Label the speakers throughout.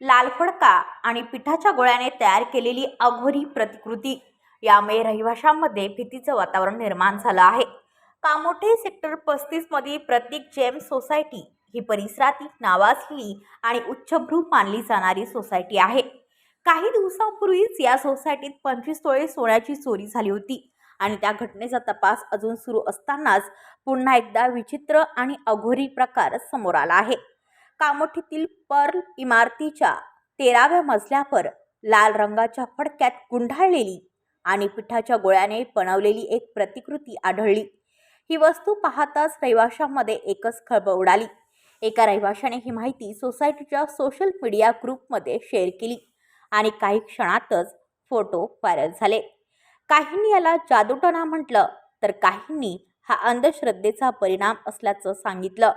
Speaker 1: लाल फडका आणि पिठाच्या गोळ्याने तयार केलेली अघोरी प्रतिकृती. यामुळे रहिवाशांमध्ये भीतीचं वातावरण निर्माण झालं आहे. कामोठे सेक्टर पस्तीसमधील प्रतीक जेम सोसायटी ही परिसरातील नावाजलेली आणि उच्चभ्रू मानली जाणारी सोसायटी आहे. काही दिवसांपूर्वीच या सोसायटीत पंचवीस तोळे सोन्याची चोरी झाली होती आणि त्या घटनेचा तपास अजून सुरू असतानाच पुन्हा एकदा विचित्र आणि अघोरी प्रकार समोर आला आहे. कामोठीतील पर्ल इमारतीच्या तेराव्या मजल्यावर लाल रंगाच्या फडक्यात गुंढाळलेली आणि पिठाच्या गोळ्याने बनवलेली एक प्रतिकृती आढळली. ही वस्तू पाहताच रहिवाशांमध्ये एकच खळबळ उडाली. एका रहिवाशाने ही माहिती सोसायटीच्या सोशल मीडिया ग्रुपमध्ये शेअर केली आणि काही क्षणातच फोटो व्हायरल झाले. काहींनी याला जादूटोणा म्हटलं तर काहींनी हा अंधश्रद्धेचा परिणाम असल्याचं सांगितलं.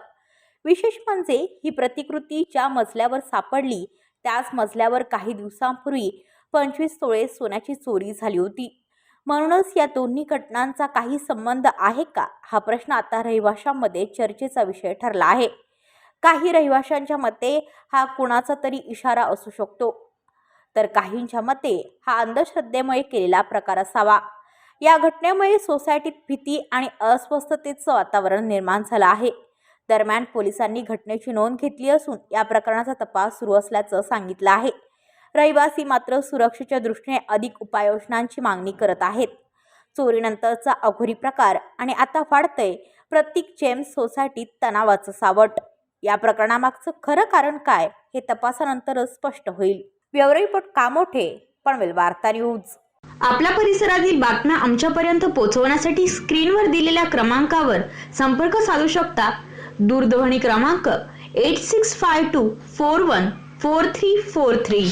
Speaker 1: विशेष म्हणजे ही प्रतिकृती ज्या मजल्यावर सापडली त्याच मजल्यावर काही दिवसांपूर्वी पंचवीस तोळे सोन्याची चोरी झाली होती. म्हणूनच या दोन्ही घटनांचा काही संबंध आहे का? हा प्रश्न आता रहिवाशांमध्ये चर्चेचा विषय ठरला आहे. काही रहिवाशांच्या मते हा कुणाचा तरी इशारा असू शकतो. तर काहींच्या मते हा अंधश्रद्धेमुळे केलेला प्रकार असावा. या घटनेमुळे सोसायटीत भीती आणि अस्वस्थतेचं वातावरण निर्माण झालं आहे. दरम्यान पोलिसांनी घटनेची नोंद घेतली असून या प्रकरणाचा तपास सुरू असल्याचं सांगितलं आहे. रहिवासी मात्र सुरक्षेच्या दृष्टीने अधिक उपाययोजनांची मागणी करत आहेत. चोरीनंतरचा अघोरी प्रकार आणि आता वाढतंय प्रत्येक जेम्स सोसायटीत तणावाचं सावट या प्रकरणामागचं खरं कारण काय हे तपासानंतरच स्पष्ट होईल. ब्युरो रिपोर्ट कामोठे पनवेल वार्ता न्यूज.
Speaker 2: आपल्या परिसरातील बातम्या आमच्यापर्यंत पोहोचवण्यासाठी स्क्रीनवर दिलेल्या क्रमांकावर संपर्क साधू शकता. दूरध्वनी क्रमांक eight six five two four one four three four three